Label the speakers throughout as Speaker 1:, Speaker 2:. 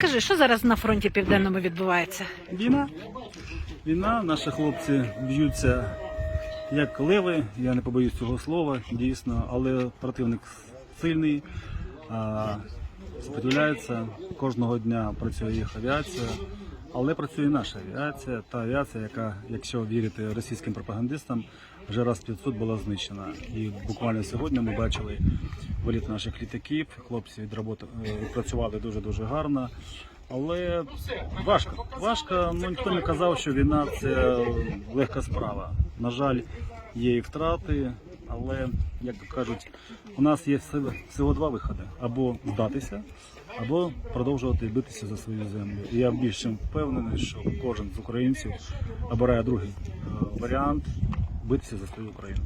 Speaker 1: Кажи, що зараз на фронті південному відбувається?
Speaker 2: Війна. Війна, наші хлопці б'ються як леви, я не побоюсь цього слова, дійсно, але противник сильний, а, сопротивляється. Кожного дня працює їх авіація, але працює наша авіація, та авіація, яка, якщо вірити російським пропагандистам, вже раз 500 була знищена. І буквально сьогодні ми бачили виліт наших літаків. Хлопці відпрацювали дуже-дуже гарно. Але важко. Важко, ну ніхто не казав, що війна це легка справа. На жаль, є і втрати, але, як кажуть, у нас є всього- два виходи: або здатися, або продовжувати битися за свою землю. І я більш чим впевнений, що кожен з українців обирає другий е, варіант битися за свою Україну.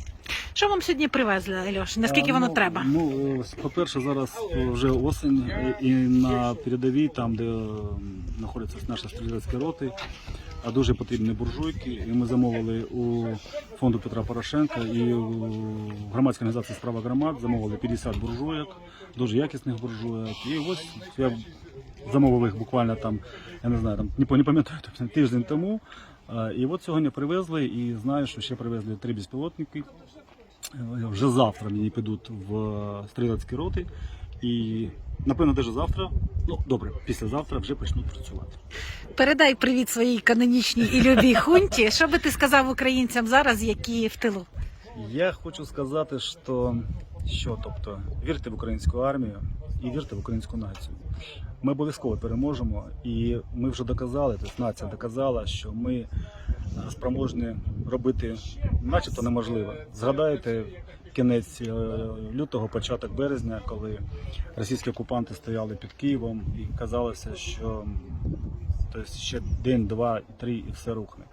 Speaker 1: Що вам сьогодні привезли, Альош? Наскільки
Speaker 2: А,
Speaker 1: воно
Speaker 2: ну,
Speaker 1: треба?
Speaker 2: Ну, е, по-перше, зараз е, вже осень, е, і на передовій, там, де е, знаходяться наші стрілецькі роти, а дуже потрібні буржуйки. І ми замовили у фонду Петра Порошенка і у громадській організації справа громад замовили 50 буржуйок, дуже якісних буржуйок. І ось я замовив їх буквально там, я не знаю, там не пам'ятаю тиждень тому. І от сьогодні привезли, і знаю, що ще привезли три безпілотники. Е, Вже завтра мені підуть в стрілецькі роти. І напевно, навіть завтра, ну добре, післязавтра вже почнуть працювати.
Speaker 1: Передай привіт своїй канонічній і любій хунті. Що би ти сказав українцям зараз, які в тилу?
Speaker 2: Я хочу сказати, що, що тобто, вірте в українську армію і вірте в українську націю. Ми обов'язково переможемо, і ми вже доказали, тобто нація доказала, що ми е, спроможні робити, начебто неможливо. Згадайте кінець е, лютого, початок березня, коли російські окупанти стояли під Києвом і казалося, що тобто, ще день, два, три і все рухне.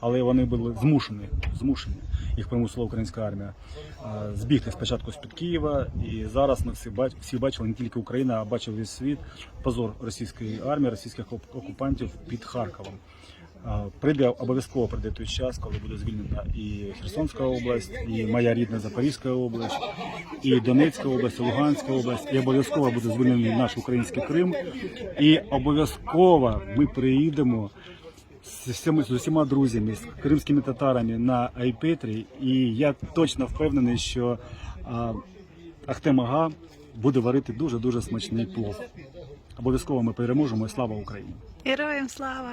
Speaker 2: Але вони були змушені, змушені, їх примусила українська армія е, збігти спочатку з-під Києва. І зараз ми всі бач, всі бачили не тільки Україна, а бачив весь світ позор російської армії, російських окупантів під Харковом. Прийде обов'язково прийде той час, коли буде звільнена і Херсонська область, і моя рідна Запорізька область, і Донецька область, і Луганська область, і обов'язково буде звільнений наш український Крим. І обов'язково ми приїдемо з всіма, з усіма друзями, з кримськими татарами на Айпетрі. І я точно впевнений, що а, Ахтем буде варити дуже дуже смачний плов. Обов'язково ми переможемо і слава Україні!
Speaker 1: Героям слава!